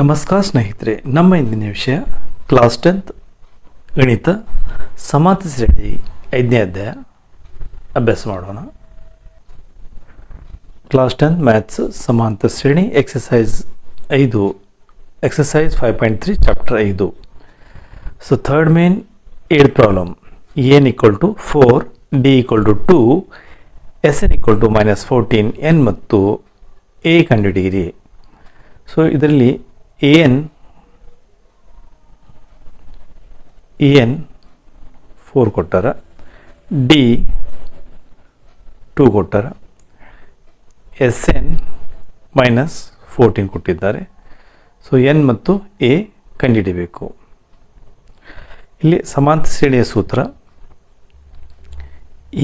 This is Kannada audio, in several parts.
ನಮಸ್ಕಾರ ಸ್ನೇಹಿತರೆ, ನಮ್ಮ ಇಂದಿನ ವಿಷಯ ಕ್ಲಾಸ್ ಟೆಂತ್ ಗಣಿತ ಸಮಾಂತರ ಶ್ರೇಣಿ ಐದನೇ ಅಧ್ಯಾಯ. ಅಭ್ಯಾಸ ಮಾಡೋಣ. ಕ್ಲಾಸ್ ಟೆಂತ್ ಮ್ಯಾಥ್ಸ್ ಸಮಾಂತ ಶ್ರೇಣಿ ಎಕ್ಸಸೈಸ್ ಐದು exercise five point three chapter ಐದು. ಸೊ ಥರ್ಡ್ ಮೇನ್ ಏಳ್ problem N equal to four, D equal to two, S N equal to minus fourteen N ಮತ್ತು ಎ ಕಂಡುಹಿಡಿಯಿರಿ ಸೊ ಇದರಲ್ಲಿ ಇ ಎನ್ ಫೋರ್ ಕೊಟ್ಟಾರ ಡಿ ಟೂ ಕೊಟ್ಟಾರ ಎಸ್ ಎನ್ ಮೈನಸ್ ಫೋರ್ಟೀನ್ ಕೊಟ್ಟಿದ್ದಾರೆ. ಸೊ ಎನ್ ಮತ್ತು ಎ ಕಂಡುಹಿಡಿಬೇಕು. ಇಲ್ಲಿ ಸಮಾಂತ ಶ್ರೇಣಿಯ ಸೂತ್ರ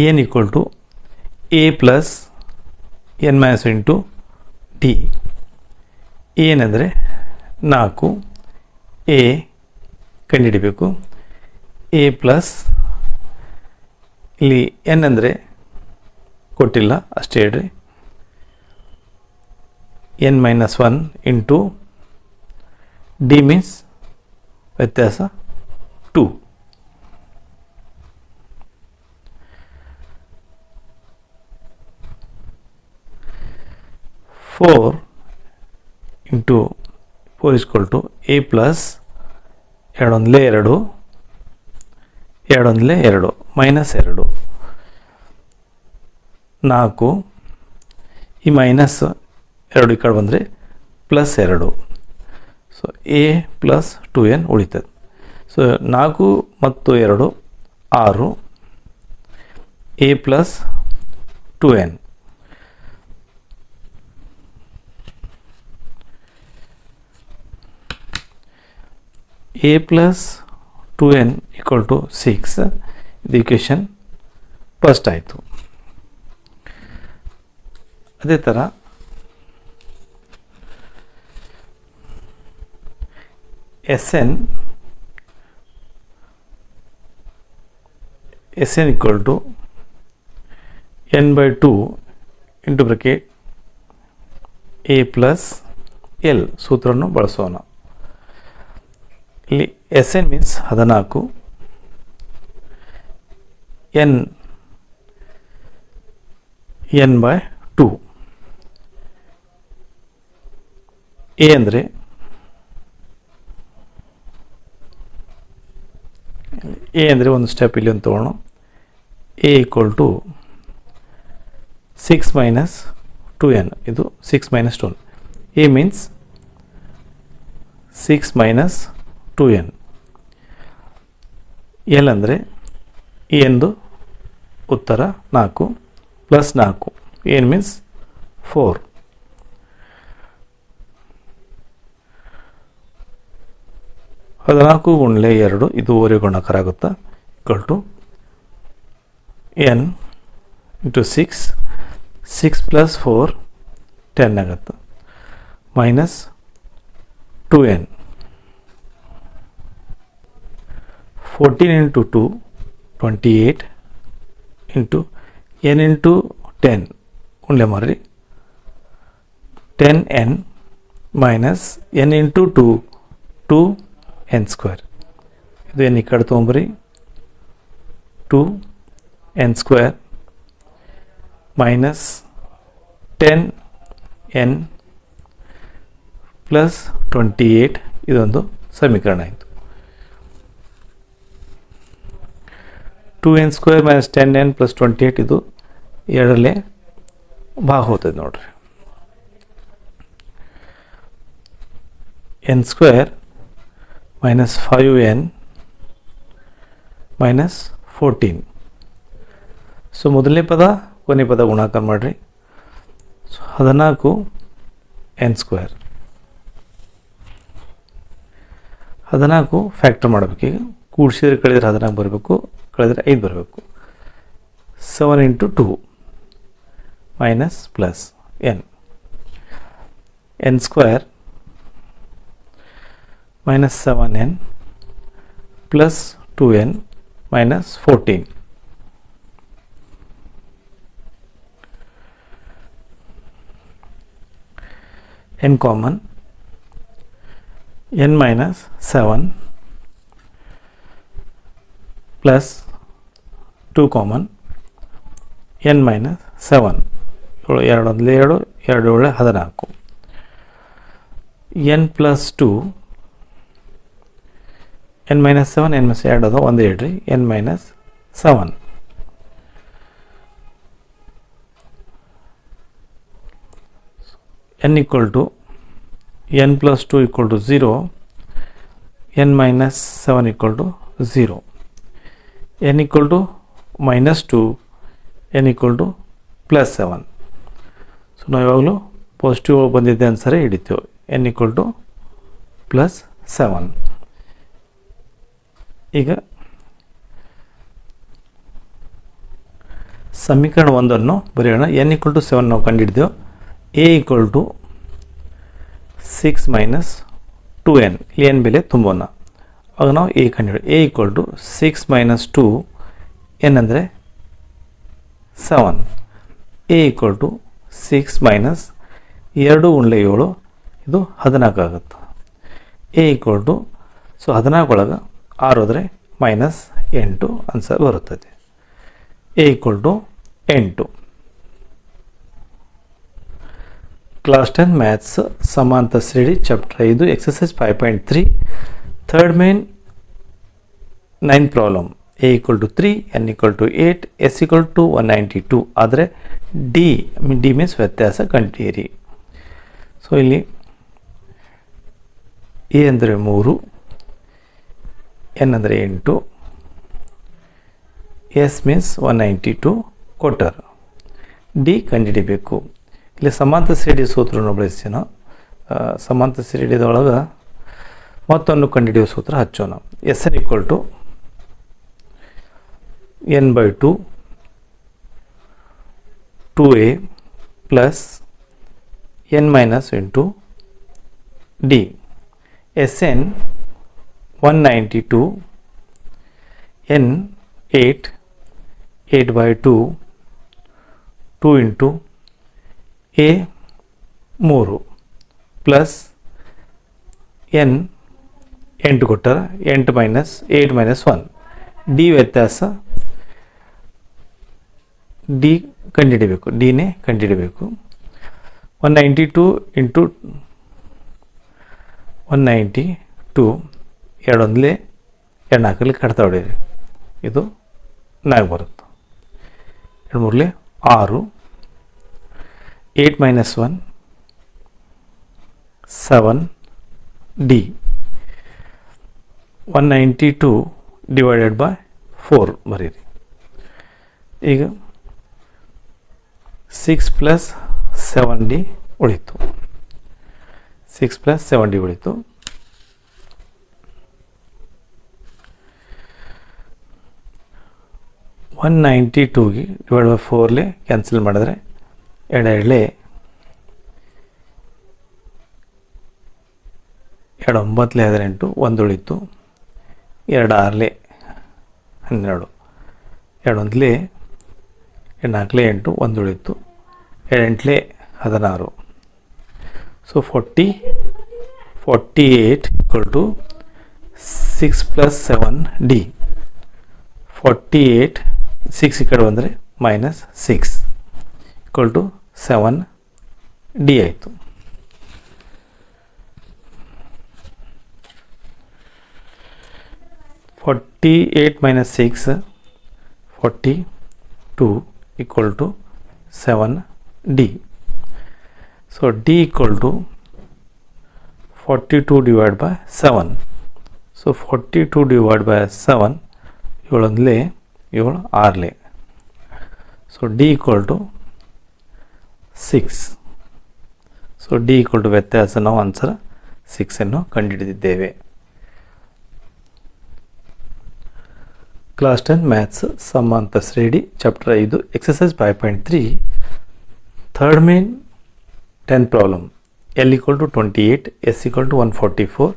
N equal to A plus N minus into D ಏನಂದರೆ ನಾಲ್ಕು. ಎ ಕಂಡುಹಿಡಿಬೇಕು. ಎ ಪ್ಲಸ್ ಇಲ್ಲಿ ಎನ್ ಅಂದರೆ ಕೊಟ್ಟಿಲ್ಲ, ಅಷ್ಟೇ ಹೇಳ್ರಿ. N minus one into D means ವ್ಯತ್ಯಾಸ two. Four into four equal to A plus ಎರಡೊಂದಲೇ ಎರಡು ಎರಡೊಂದಲೇ ಎರಡು ಮೈನಸ್ ಎರಡು ನಾಲ್ಕು, ಈ ಮೈನಸ್ ಎರಡು ಈ ಕಡೆ ಬಂದರೆ ಪ್ಲಸ್ ಎರಡು. So A plus two N ಉಳಿತದೆ. ಸೊ ನಾಲ್ಕು ಮತ್ತು ಎರಡು, ಆರು. A plus two N A plus two N equal to six ಇದು ಇಕ್ವೇಷನ್ ಫಸ್ಟ್ ಆಯಿತು. ಅದೇ ಥರ S N S N equal to N by two into bracket A plus L ಸೂತ್ರವನ್ನು ಬಳಸೋಣ. ಇಲ್ಲಿ ಎಸ್ ಎನ್ ಮೀನ್ಸ್ ಹದಿನಾಲ್ಕು. N N by two A ಅಂದರೆ ಎ ಅಂದರೆ ಒಂದು ಸ್ಟೆಪ್ ಇಲ್ಲಿ ಒಂದು ತೊಗೊಳ್ಳೋಣ. A equal to six minus two N ಇದು six minus two A means six minus two N. L ಅಂದರೆ ಎಂದು ಉತ್ತರ ನಾಲ್ಕು, ಪ್ಲಸ್ ನಾಲ್ಕು. ಏನು ಮೀನ್ಸ್ ಫೋರ್. ಹದಿನಾಲ್ಕು ಗುಂಡ್ಲೆ ಎರಡು ಇದು ಓರೆ ಗುಣಕರ ಆಗುತ್ತಾ equal to N into six. Six plus four, ten ಆಗುತ್ತೆ. Minus two N. Fourteen into two twenty eight into N into ten ಉಂಡ್ಲೆ ಮಾರ್ರಿ. Ten N minus N into two two N square ಇದು ಎನ್ ಈ ಕಡೆ ತೊಗೊಂಬರಿ two N square minus ten N plus twenty ಇದೊಂದು ಸಮೀಕರಣ ಆಯಿತು. Two N square minus ten N plus twenty eight ಇದು ಎರಡರಲ್ಲೇ ಭಾಗ ಹೋಗ್ತದೆ ನೋಡ್ರಿ. N square minus five N minus fourteen so ಮೊದಲನೇ ಪದ ಕೊನೆ ಪದ ಗುಣಾಕಾರ ಮಾಡಿರಿ. ಸೊ ಹದಿನಾಲ್ಕು ಎನ್ ಸ್ಕ್ವೇರ್ ಹದಿನಾಲ್ಕು ಫ್ಯಾಕ್ಟರ್ ಮಾಡಬೇಕೀಗ ಕೂಡಿಸಿದ್ರೆ ಕಳೆದ್ರೆ ಹದಿನಾಲ್ಕು ಬರಬೇಕು. ಕಳೆದ್ರೆ ಐದು ಬರಬೇಕು. Seven into two minus plus N N square minus seven N plus two N minus fourteen N common N minus seven plus two common N minus seven ಏಳು ಎರಡು ಒಂದಲೇ ಎರಡು ಎರಡು ಏಳು ಹದಿನಾಲ್ಕು. N plus two N minus seven N minus ಎರಡು ಅದು ಒಂದು ಹೇಳ್ರಿ N minus seven N equal to N plus two equal to zero N minus seven equal to zero N equal to minus two N equal to plus seven so ನಾವು ಯಾವಾಗಲೂ ಪಾಸಿಟಿವ್ ಬಂದಿದ್ದೆ ಅನ್ಸರೇ ಹಿಡಿತೇವೆ. N equal to plus seven ಈಗ ಸಮೀಕರಣ ಒಂದನ್ನು ಬರೆಯೋಣ. ಎನ್ ಈಕ್ವಲ್ ಟು ಸೆವೆನ್ ನಾವು ಕಂಡುಹಿಡಿದೆವು A equal to six minus two N N ಬೆಲೆ ತುಂಬೋಣ ಆಗ ನಾವು A ಕಂಡುಹಿಡಿ A equal to six minus two N ಅಂದರೆ seven A equal to six minus ಎರಡು ಉಂಡೆ ಏಳು, ಇದು ಹದಿನಾಲ್ಕು ಆಗುತ್ತೆ. ಎ ಈಕ್ವಲ್ ಟು ಸೊ ಹದಿನಾಲ್ಕು ಒಳಗೆ ಆರು ಹೋದರೆ ಮೈನಸ್ ಎಂಟು ಆನ್ಸರ್ ಬರುತ್ತದೆ. ಎ ಈಕ್ವಲ್ ಟು ಎಂಟು. ಕ್ಲಾಸ್ ಟೆನ್ ಮ್ಯಾಥ್ಸ್ ಸಮಾಂತ ಶ್ರೇಣಿ ಚಾಪ್ಟರ್ ಐದು exercise five point three third main nine problem A equal to three N equal to eight S equal to one ninety two ಆದರೆ ಡಿ ಡಿ ಮೀನ್ಸ್ ವ್ಯತ್ಯಾಸ ಕಂಡುಹಿಡಿಯಿರಿ ಸೊ ಇಲ್ಲಿ ಎ ಅಂದರೆ ಮೂರು ಎನ್ ಅಂದರೆ ಎಂಟು S means one ninety two ಕೊಟ್ಟರು ಡಿ ಕಂಡುಹಿಡಿಬೇಕು ಇಲ್ಲಿ ಸಮಾಂತ ಶ್ರೇಣಿ ಸೂತ್ರವನ್ನು ಬಳಸಿ ನಾವು. ಸಮಾಂತ ಶ್ರೇಣಿದೊಳಗೆ ಮತ್ತೊಂದು ಕಂಡುಹಿಡಿಯುವ ಸೂತ್ರ ಹಚ್ಚೋಣ. S N equal to N by two two A plus N minus into D S N one ninety two N eight eight by two two into A ಮೂರು ಪ್ಲಸ್ ಎನ್ ಎಂಟು ಕೊಟ್ಟಾರ ಎಂಟು minus eight minus one D ವ್ಯತ್ಯಾಸ ಡಿ ಕಂಡುಹಿಡಿಬೇಕು ಡಿನೇ ಕಂಡುಹಿಡಿಬೇಕು one ninety two into one ninety two ಎರಡೊಂದಲೇ ಎರಡು ನಾಲ್ಕಲ್ಲಿ ಕಡ್ತಾ ಹೊಡೀರಿ ಇದು ನಾಲ್ಕು ಬರುತ್ತೆ. ಎರಡು ಮೂರಲೆ ಆರು. Eight minus one seven D one ninety two divided by four ಬರೀರಿ ಈಗ ಸಿಕ್ಸ್ ಪ್ಲಸ್ ಸೆವೆನ್ ಡಿ ಉಳಿತು. ಸಿಕ್ಸ್ ಪ್ಲಸ್ ಸೆವೆನ್ ಡಿ ಉಳಿತು. ಒನ್ ನೈಂಟಿ ಟೂಗೆ ಡಿವೈಡ್ ಬೈ ಫೋರ್ಲೆ ಕ್ಯಾನ್ಸಲ್ ಮಾಡಿದ್ರೆ ಎಡ ಎರಡಲೆ ಎರಡು ಒಂಬತ್ತಲೆ ಹದಿನೆಂಟು ಒಂದು ಉಳಿತು ಎರಡು ಆರಲೆ ಹನ್ನೆರಡು. ಎರಡೊಂದಲೇ ನಾಲ್ಕಲೆ ಎಂಟು ಒಂದು ಉಳಿತು ಎಂಟಲೆ ಹದಿನಾರು. So forty forty eight equal to six plus seven D forty eight six ಈ ಕಡೆ ಬಂದರೆ minus six equal to seven D ಆಯಿತು. Forty eight minus six forty two D so D equal to forty two divide by seven so forty two divide by seven ಏಳೊಂದಲೇ, ಏಳು Harley. So D equal to six so D equal to ವ್ಯತ್ಯಾಸ ನಾವು ಆನ್ಸರ್ ಸಿಕ್ಸನ್ನು ಕಂಡುಹಿಡಿದಿದ್ದೇವೆ. ಕ್ಲಾಸ್ ಟೆನ್ ಮ್ಯಾಥ್ಸ್ ಸಮಾಂತರ ಶ್ರೇಣಿ ಚಾಪ್ಟರ್ ಐದು exercise five point three third main ten problem L equal to twenty eight S equal to one forty four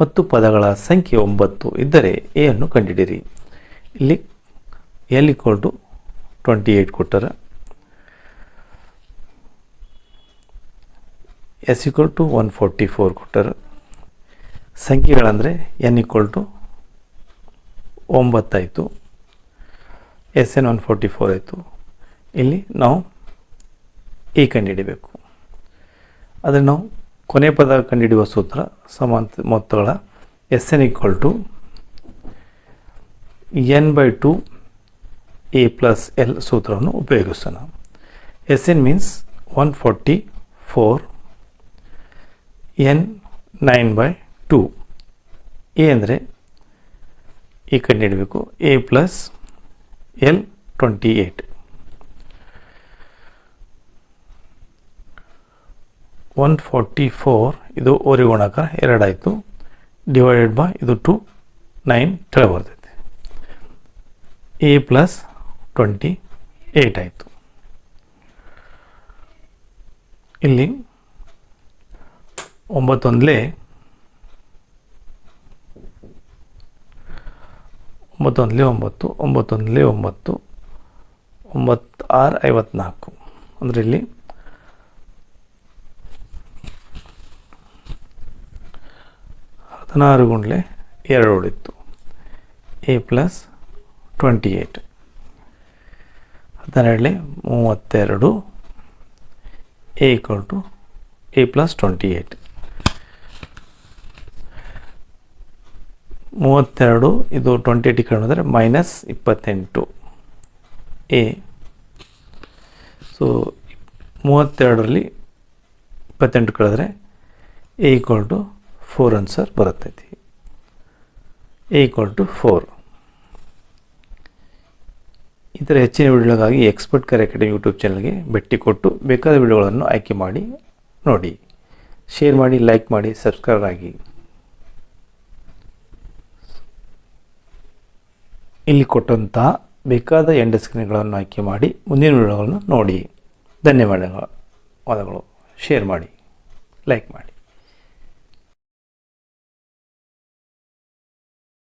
ಮತ್ತು ಪದಗಳ ಸಂಖ್ಯೆ ಒಂಬತ್ತು ಇದ್ದರೆ ಎ ಅನ್ನು ಕಂಡುಹಿಡಿಯಿರಿ ಇಲ್ಲಿ L equal to twenty eight ಕೊಟ್ಟಾರ. S equal to one forty four ಕೊಟ್ಟಾರ. ಸಂಖ್ಯೆಗಳಂದರೆ N equal to ಒಂಬತ್ತಾಯಿತು. S N one forty four ಆಯಿತು. ಇಲ್ಲಿ ನಾವು ಎ ಕಂಡುಹಿಡಿಬೇಕು. ಆದರೆ ನಾವು ಕೊನೆ ಪದ ಕಂಡುಹಿಡಿಯುವ ಸೂತ್ರ ಸಮಾನ ಮೊತ್ತಗಳ S N equal to N by two A plus L ಸೂತ್ರವನ್ನು ಉಪಯೋಗಿಸೋಣ. S N means one forty four N nine by two A ಅಂದರೆ A ಕಂಡುಹಿಡಬೇಕು A plus L twenty eight one forty four ಇದು ಓರಿ ಗುಣಕ ಎರಡಾಯಿತು. ಡಿವೈಡೆಡ್ ಬೈ ಇದು ಟು ನೈನ್ ಕೆಳಗೆ ಬರ್ತೈತೆ ಎ ಪ್ಲಸ್ ಟ್ವೆಂಟಿ ಏಯ್ಟ್ ಆಯಿತು. ಇಲ್ಲಿ ಒಂಬತ್ತೊಂದಲೇ ಒಂಬತ್ತೊಂದಲೇ ಒಂಬತ್ತು ಒಂಬತ್ತೊಂದಲೇ ಒಂಬತ್ತು ಒಂಬತ್ತು ಆರು ಐವತ್ನಾಲ್ಕು ಅಂದರೆ ಇಲ್ಲಿ ಹದಿನಾರು ಗುಂಡ್ಲೆ ಎರಡು ಉಳಿತು ಎ ಪ್ಲಸ್ ಟ್ವೆಂಟಿ ಏಯ್ಟ್ ಹದಿನೇಳೆ ಮೂವತ್ತೆರಡು, A two A plus twenty eight ಮೂವತ್ತೆರಡು, ಇದು ಟ್ವೆಂಟಿ ಏಟಿಗೆ ಕಡಿಮೆ ಅಂದರೆ ಮೈನಸ್ ಇಪ್ಪತ್ತೆಂಟು. ಎ ಸೊ ಮೂವತ್ತೆರಡರಲ್ಲಿ ಇಪ್ಪತ್ತೆಂಟು ಕಳೆದ್ರೆ A equal to four answer ಬರುತ್ತೈತಿ A equal to four ಈ ಥರ ಹೆಚ್ಚಿನ ವಿಡಿಯೋಗಳಿಗಾಗಿ ಎಕ್ಸ್ಪರ್ಟ್ ಕರ್ ಅಕಾಡೆಮಿ ಯೂಟ್ಯೂಬ್ ಚಾನಲ್ಗೆ ಭೇಟಿ ಕೊಟ್ಟು ಬೇಕಾದ ವಿಡಿಯೋಗಳನ್ನು ಆಯ್ಕೆ ಮಾಡಿ ನೋಡಿ. ಶೇರ್ ಮಾಡಿ ಲೈಕ್ ಮಾಡಿ ಸಬ್ಸ್ಕ್ರೈಬ್ ಆಗಿ. ಇಲ್ಲಿ ಕೊಟ್ಟಂತಹ ಬೇಕಾದ ಎಂಡ್ ಸ್ಕ್ರೀನ್ಗಳನ್ನು ಆಯ್ಕೆ ಮಾಡಿ ಮುಂದಿನ ವಿಡಿಯೋಗಳನ್ನು ನೋಡಿ. ಧನ್ಯವಾದಗಳು. ವಾದಗಳು. ಶೇರ್ ಮಾಡಿ. ಲೈಕ್ ಮಾಡಿ.